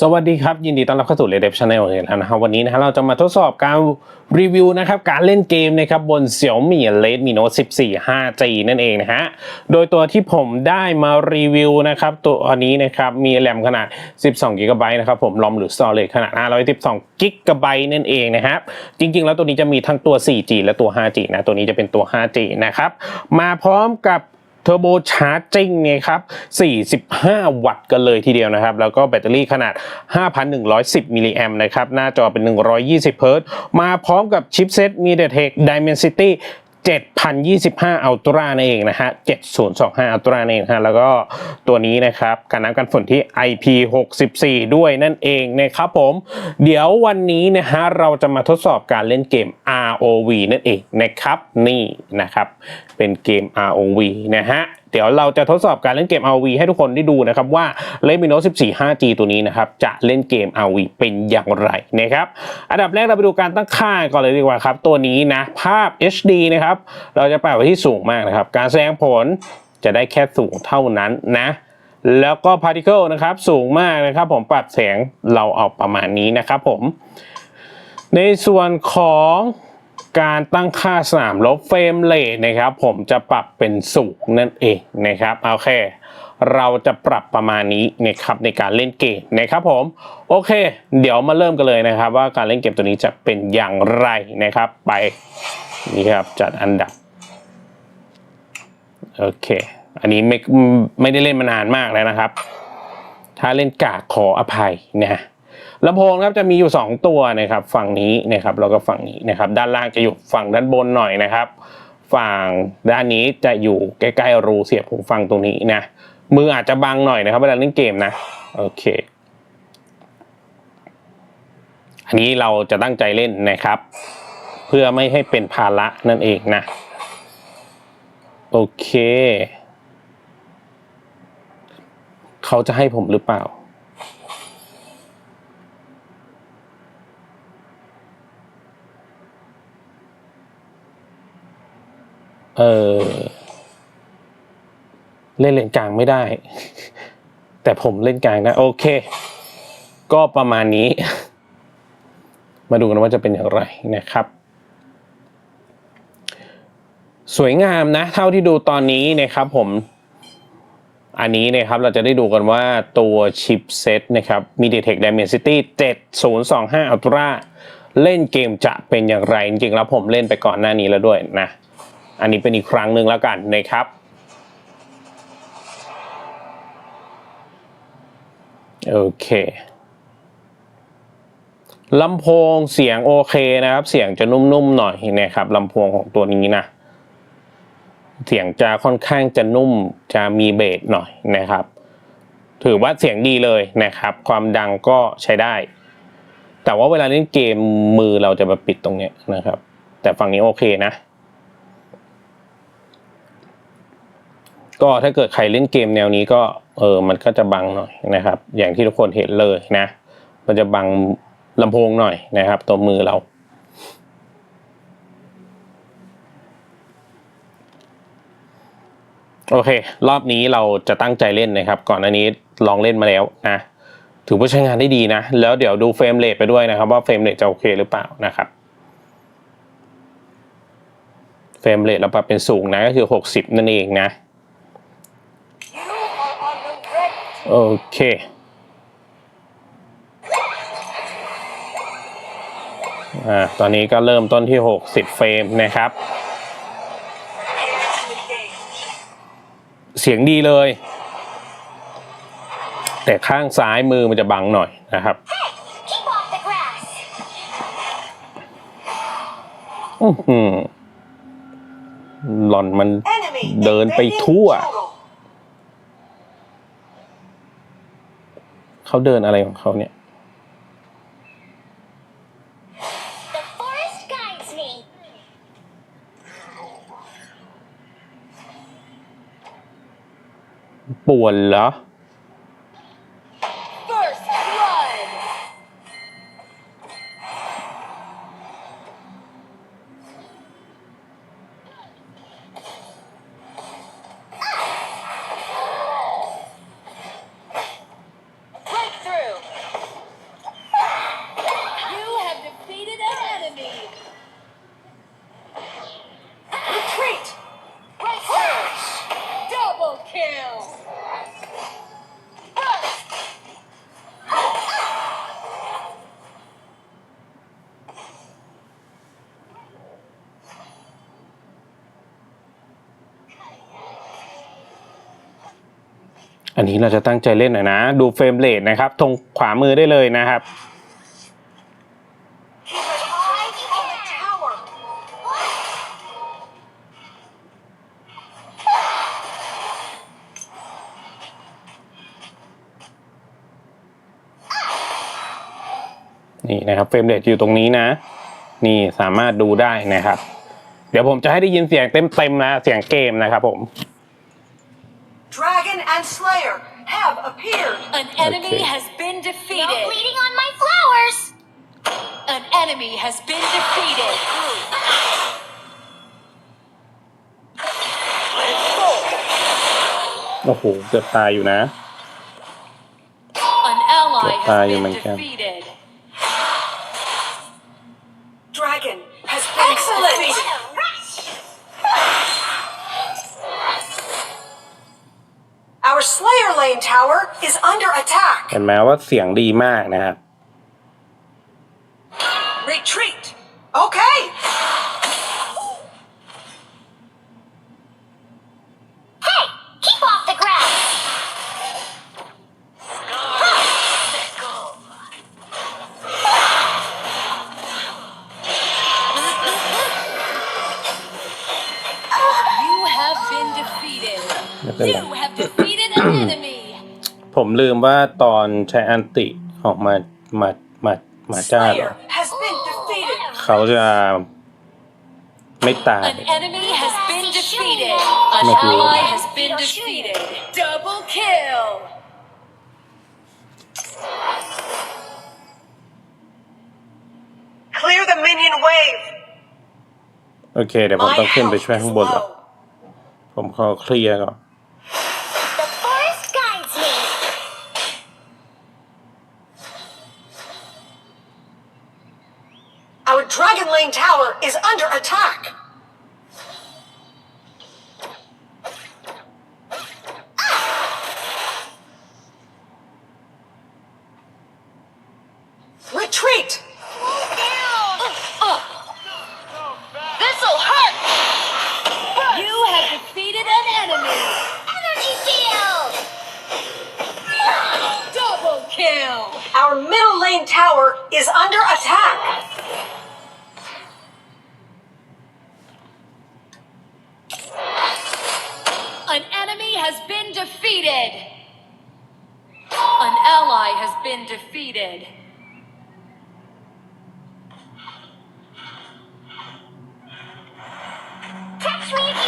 สวัสดีครับ ยินดีต้อนรับเข้าสู่ Red Dead Channel อีกแล้วนะครับวันนี้นะฮะเราจะมาทดสอบการรีวิวนะครับการเล่นเกมนะครับบน Xiaomi Redmi Note 14 5G นั่นเองนะฮะโดยตัวที่ผมได้มารีวิวนะครับตัวนี้นะครับมีแรมขนาด 12 g b นะครับผมรอมหรือ storage ขนาด 512 g b นั่นเองนะครับจริงๆ แล้วตัวนี้จะมีทั้งตัว 4G และตัว 5G นะตัวนี้จะเป็นตัว 5G นะครับมาพร้อมกับ เทอร์โบชาร์จิ่งเนี่ยครับ 45 วัตต์กันเลยทีเดียวนะครับ แล้วก็แบตเตอรี่ขนาด 5,110 มิลลิแอมนะครับ หน้าจอเป็น 120 เฮิรตซ์มาพร้อมกับชิปเซต MediaTek Dimensity 7025 Ultra นั่นเองนะฮะ 7025 Ultra นั่นเองฮะ แล้วก็ตัวนี้นะครับกันน้ำกันฝนที่ IP64 ด้วยนั่นเองนะครับผม เดี๋ยววันนี้นะฮะเราจะมาทดสอบการเล่นเกม ROV นั่นเองนะครับ นี่นะครับ เป็นเกม ROV นะฮะ เดี๋ยวเราจะทดสอบการเล่นเกม RV ให้ทุกคนได้ดูนะครับว่า Redmi Note 14 5G ตัวนี้นะครับจะเล่นเกม RV เป็นอย่างไรนะครับอันดับแรกเราไปดูการตั้งค่าก่อนเลยดีกว่าครับ ตัวนี้นะภาพ HD นะครับเราจะปรับไว้ที่สูงมากนะครับ การแสดงผลจะได้แค่สูงเท่านั้นนะแล้วก็ particle นะครับสูงมากนะครับ ผมปรับแสงเราเอาประมาณนี้นะครับผม ในส่วนของ การตั้งค่าสนามลบเฟรมเรทนะครับ ผมจะปรับเป็นสูงนั่นเองนะครับโอเค เราจะปรับประมาณนี้นะครับในการเล่นเกมนะครับผมโอเค เดี๋ยวมาเริ่มกันเลยนะครับ ว่าการเล่นเกมตัวนี้จะเป็นอย่างไรนะครับ ไปนี่ครับจัดอันดับโอเค อันนี้ไม่ไม่ได้เล่นมานานมากแล้วนะครับ ถ้าเล่นกากขออภัยนะ ลำโพงครับจะมีอยู่ 2 ตัวนะครับฝั่งนี้นะครับแล้วก็ฝั่งนี้นะครับ ด้านล่างจะอยู่ฝั่งด้านบนหน่อยนะครับ ฝั่งด้านนี้จะอยู่ใกล้ๆรูเสียบหูฟังตรงนี้นะมืออาจจะบังหน่อยนะครับเวลาเล่นเกมนะโอเค อันนี้เราจะตั้งใจเล่นนะครับ เพื่อไม่ให้เป็นภาระนั่นเองนะโอเค เขาจะให้ผมหรือเปล่า เออเล่นเลนกลางไม่ได้ แต่ผมเล่นกลางได้โอเค ก็ประมาณนี้ มาดูกันว่าจะเป็นอย่างไรนะครับ สวยงามนะ เท่าที่ดูตอนนี้นะครับผมอันนี้นะครับเราจะได้ดูกันว่าตัวชิปเซตนะครับ MediaTek Dimensity 7025 Ultra เล่นเกมจะเป็นอย่างไร จริงๆแล้วผมเล่นไปก่อนหน้านี้แล้วด้วยนะ อันนี้เป็นอีกครั้งหนึ่งแล้วกันนะครับ โอเคลำโพงเสียงโอเคนะครับ เสียงจะนุ่มๆหน่อยนะครับลำโพงของตัวนี้นะ เสียงจะค่อนข้างจะนุ่มจะมีเบสหน่อยนะครับ ถือว่าเสียงดีเลยนะครับ ความดังก็ใช้ได้ แต่ว่าเวลาเล่นเกมมือเราจะมาปิดตรงเนี้ยนะครับ แต่ฝั่งนี้โอเคนะ ก็ถ้าเกิดใครเล่นเกมแนวนี้ก็เออมันก็จะบังหน่อยนะครับ อย่างที่ทุกคนเห็นเลยนะ มันจะบังลำโพงหน่อยนะครับ ตัวมือเรา โอเค รอบนี้เราจะตั้งใจเล่นนะครับ ก่อนหน้านี้ลองเล่นมาแล้วนะถือว่าใช้งานได้ดีนะ แล้วเดี๋ยวดูเฟรมเรทไปด้วยนะครับ ว่าเฟรมเรทจะโอเคหรือเปล่านะครับเฟรมเรทเราปรับเป็นสูงนะก็คือ 60 นั่นเองนะ โอเค อ่า ตอนนี้ก็เริ่มต้นที่ 60 เฟรมนะครับ เสียงดีเลย แต่ข้างซ้ายมือมันจะบังหน่อยนะครับอื้อหือหล่อนมันเดินไปทั่ว เขาเดินอะไรของเขาเนี่ย The forest guides me. ป่วนเหรอ นนี้เราจะตั้งใจเล่นหน่อยนะ ดูเฟรมเรทนะครับตรงขวามือได้เลยนะครับ นี่นะครับเฟรมเรทอยู่ตรงนี้นะ นี่สามารถดูได้นะครับ เดี๋ยวผมจะให้ได้ยินเสียงเต็มๆนะ เสียงเกมนะครับผม Dragon and Slayer have appeared. An enemy Okay. has been No defeated. bleeding on my flowers. An enemy has been defeated. โอ้โหเกือบตายอยู่นะ An ally Good has tayo been man dyan. defeated. Slayer Lane tower is under attack. เห็นไหมว่าเสียงดีมากนะครับ Retreat. Okay. ผมลืมว่าตอนใช้อันติออกมามามามาจ้าเหรอ Slayer has been defeated. เขาจะไม่ตาย An enemy has been defeated. An Thank you. ally has been defeated. Double kill. Clear the minion wave. โอเค เดี๋ยวผม My ต้องขึ้นไป health ช่วย is ข้างบนละ low. ผมขอเคลียร์ก่อน kill. Our middle lane tower is under attack. An enemy has been defeated. An ally has been defeated. Catch me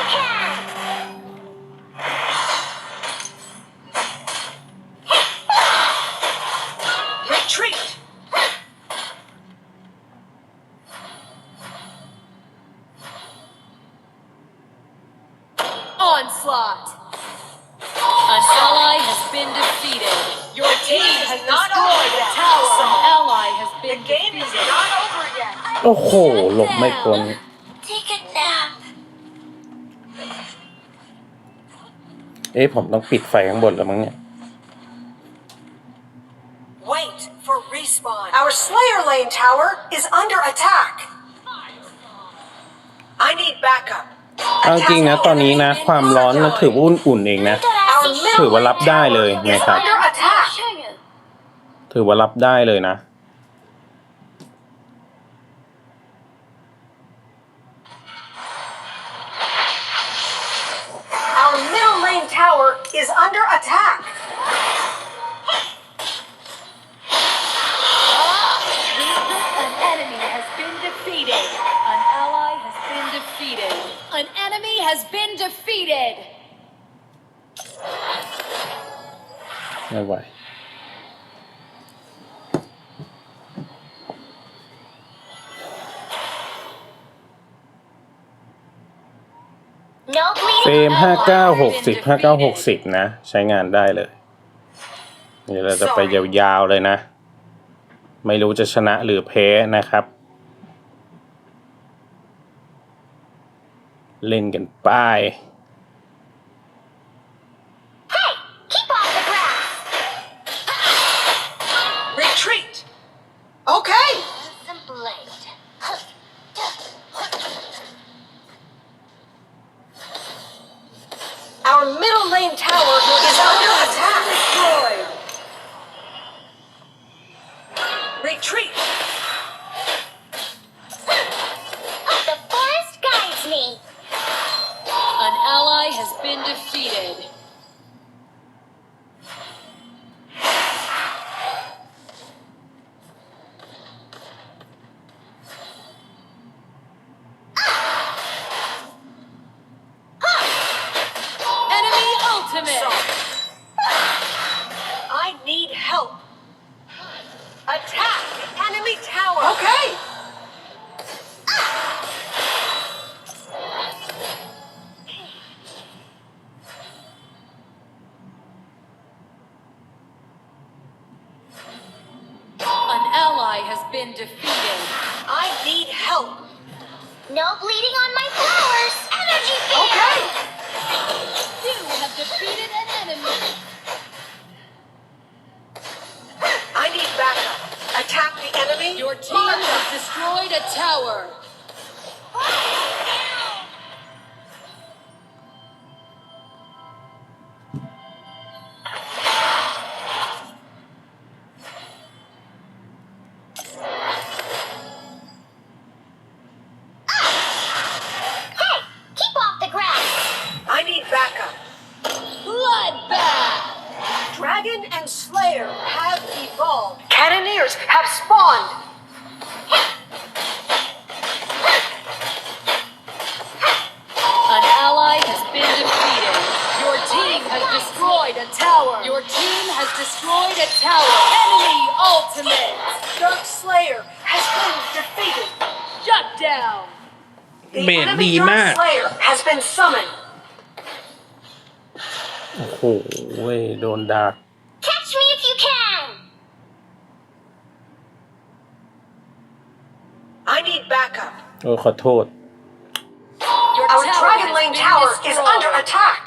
been defeated. Your team has destroyed a tower. An ally has been defeated. over yet. โอ้โห หลบไม่พ้น Take a nap. เอ๊ะผมต้องปิดไฟข้างบนแล้วมั้งเนี่ย Wait for respawn. Our Slayer Lane tower is under attack. I need backup. เอาจริงนะ ตอนนี้นะ ความร้อนมันถือว่าอุ่นๆเองนะ Our middle ถือว่ารับได้เลย is นะครับ under attack. ถือว่ารับได้เลยนะ Our middle lane tower is under attack. ไม่ไหว No เฟร bleeding. มห้าเก้าหกสิบห้าเก้าหกสิบนะ ใช้งานได้เลยเดี๋ยวเราจะไปยาวๆเลยนะ ไม่รู้จะชนะหรือแพ้นะครับ เล่นกันไป้ down. The เบส enemy ดี Dark มาก Slayer has been summoned. โอ้โหโดนดัก Catch me if you can. I need backup. โอ้ขอโทษ Your Our tower Dragon has Lane been tower is destroyed. under attack.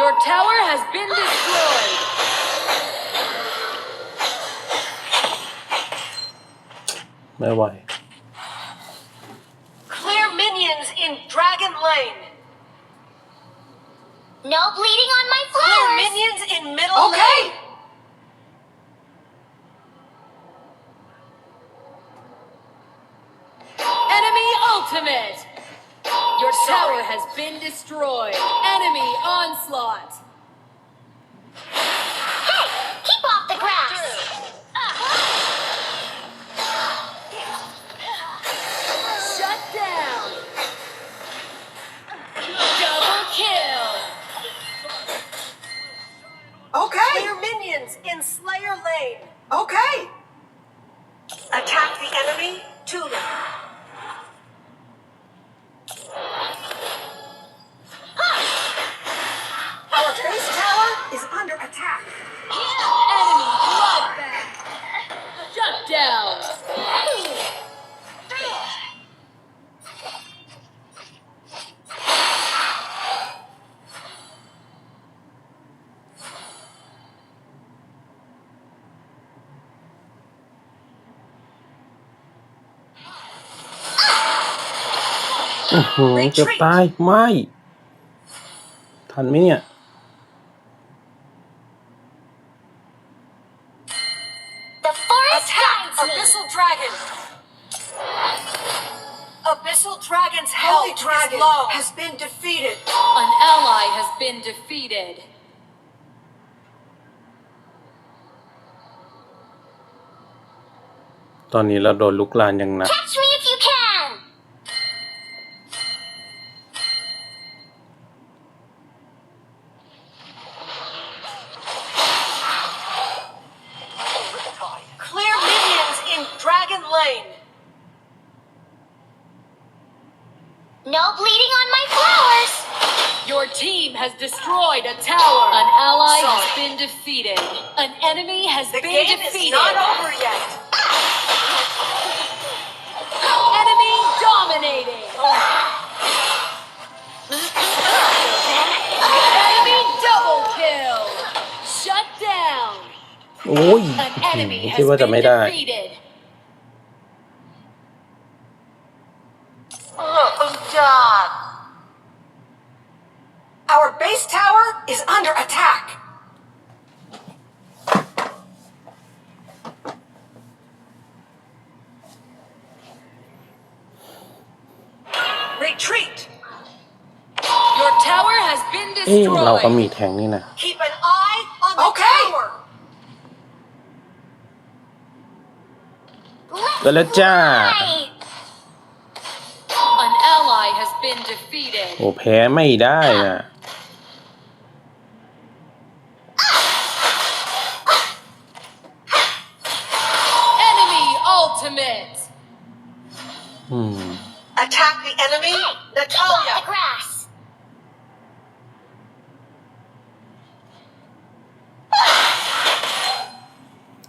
Your tower has been destroyed. ไม่ไหว Clear minions in Dragon Lane. No bleeding on my Clear flowers. minions in middle okay. lane. Enemy ultimate. Your tower has been destroyed. Enemy onslaught. อื้อหือเกือบตายไม่ ทันไหมเนี่ย The forest Attack guides me. Abyssal Dragon. Abyssal Dragon's Holy Dragon has been defeated. An ally has been defeated. ตอนนี้เราโดนลุกลานอย่างหนัก Catch me โอ้ย An enemy oh, Our base tower is under attack. Retreat! Your tower Keep an eye on the Okay. ไปแล้วจ้า Right. An ally has been defeated. โอ้แพ้ไม่ได้นะ Enemy ultimate. อืม Attack the enemy. Keep off the Natalia. grass.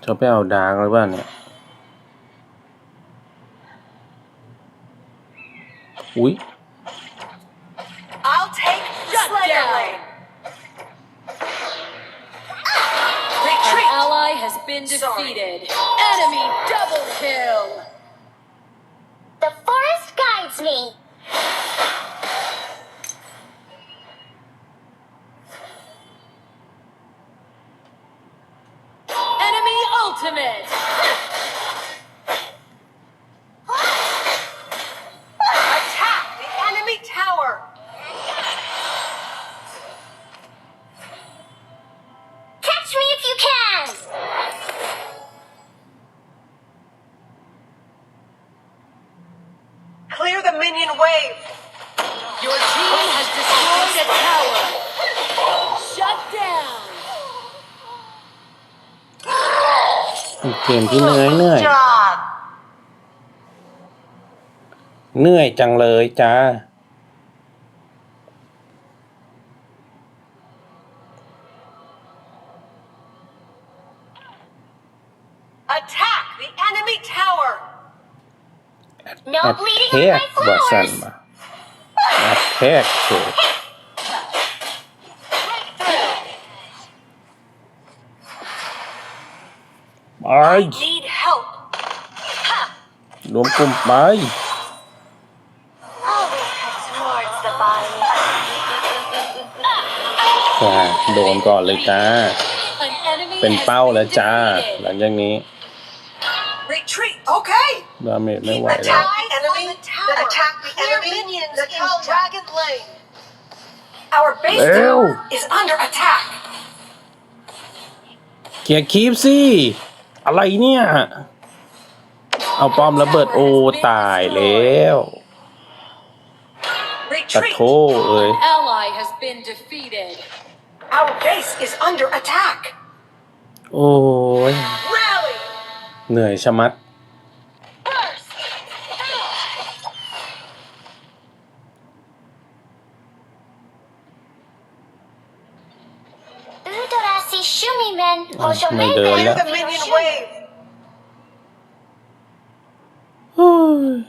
จะไปเอาดาร์กหรือเปล่าเนี่ย อุ๊ย I'll take Shut Slayer down. Lane. Ah! An Retreat. ally has been Sorry. defeated. Enemy double kill. The forest guides me. Enemy ultimate. เกมที่เหนื่อยเหนื่อย Job. เหนื่อยจังเลยจ้า Attack the enemy tower. No แอ bleeding ท on แท my กว่าสั่น flowers. มาแอทแทกเถอ ไป Need help. รวมกลุ่มไป Always head towards the body. จ้าโดนก่อนเลยจ้า An enemy เป็น has เป้า been แล้วจ้าห defeated. ลังจากนี้ Retreat. Okay. ดาเมจไม่ไหว Keep แล้ว attack the enemy. Attack the Clear enemy. minions Natalia. in Dragon Lane. Our base Ew. tower is under attack. เคลียร์คีปสิ อะไรเนี่ย เอาป้อมระเบิดโอตายแล้วตะ Retreat. โทเอ้ย An ally has been defeated. Our base is under attack. โอ้ย Rally. เหนื่อยชะมัด Mas madala. Ay,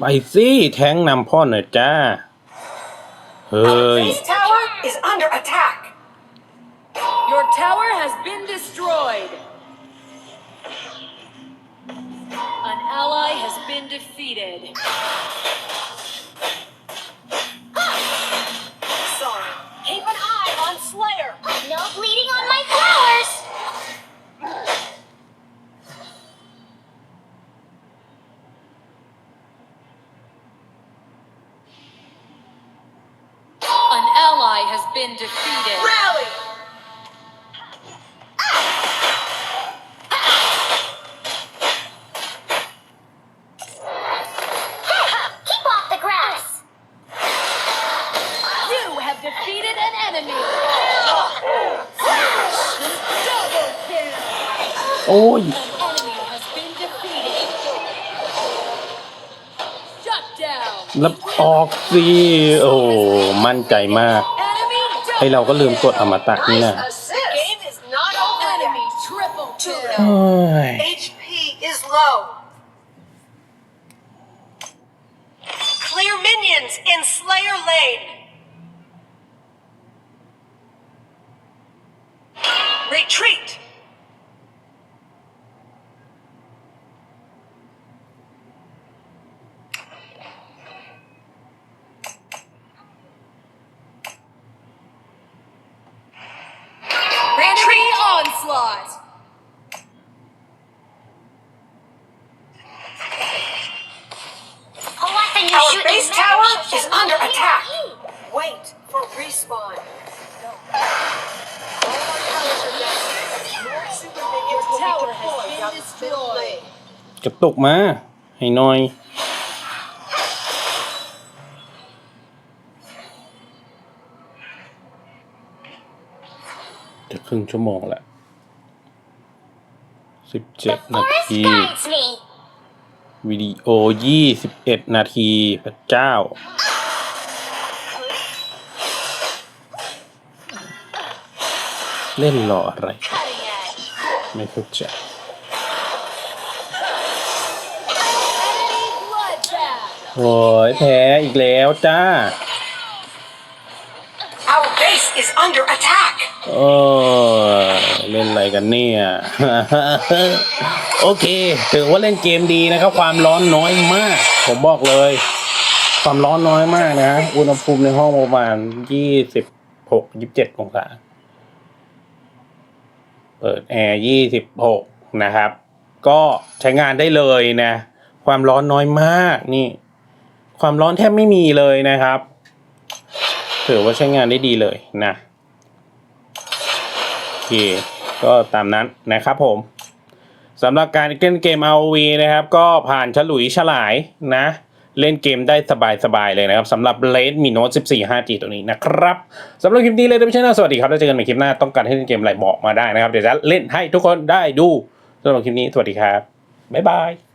ไปสิแทงนำพ่อหน่อยจ้า เฮ้ Our ย base tower is under attack. Your tower has been destroyed. An ally has been defeated. been defeated. Rally. Keep off the grass. You have defeated an enemy. Double kill. โอ้ย An enemy has been defeated. Shut down. แล้วออกสิโอ้โหมั่นใจมาก Enemy ไอเราก็ลืมกดอมตะนี่นะ The game is not over Enemy yet. triple เฮ้ kill. ย HP is low. Clear minions in Slayer Lane. Retreat. ตุกมา ให้หน่อย จะครึ่งชั่วโมงละสิบเจ็ The ดนา forest ที guides me. วิดีโอยี่สิบเอ็ดนาทีพระเจ้าเล่นรออะไร Cutting edge. ไม่เข้าใจ โอ้ยแพ้อีกแล้วจ้า Our base is under attack. โอ้ยเล่นอะไรกันเนี่ย โอเค ถือว่าเล่นเกมดีนะครับ ความร้อนน้อยมาก ผมบอกเลย ความร้อนน้อยมากนะ อุณหภูมิในห้องประมาณยี่สิบหกยี่สิบเจ็ดองศา เปิดแอร์ยี่สิบหกนะครับ ก็ใช้งานได้เลยนะ ความร้อนน้อยมากนี่ ความร้อนแทบไม่มีเลยนะครับ ถือว่าใช้งานได้ดีเลยนะโอเคก็ตามนั้นนะครับผมสำหรับการเล่นเกม ROV นะครับ ก็ผ่านฉลุยฉลายนะ เล่นเกมได้สบาย ๆ เลยนะครับสำหรับ Red Mi Note 14 5G ตัวนี้นะครับสำหรับคลิปนี้เลยไม่ใช่นสวัสดีครับ แล้วเจอกันใหม่คลิปหน้าต้องการให้เล่นเกมอะไรบอกมาได้นะครับ เดี๋ยวจะเล่นให้ทุกคนได้ดูสำหรับคลิปนี้สวัสดีครับ บ๊ายบาย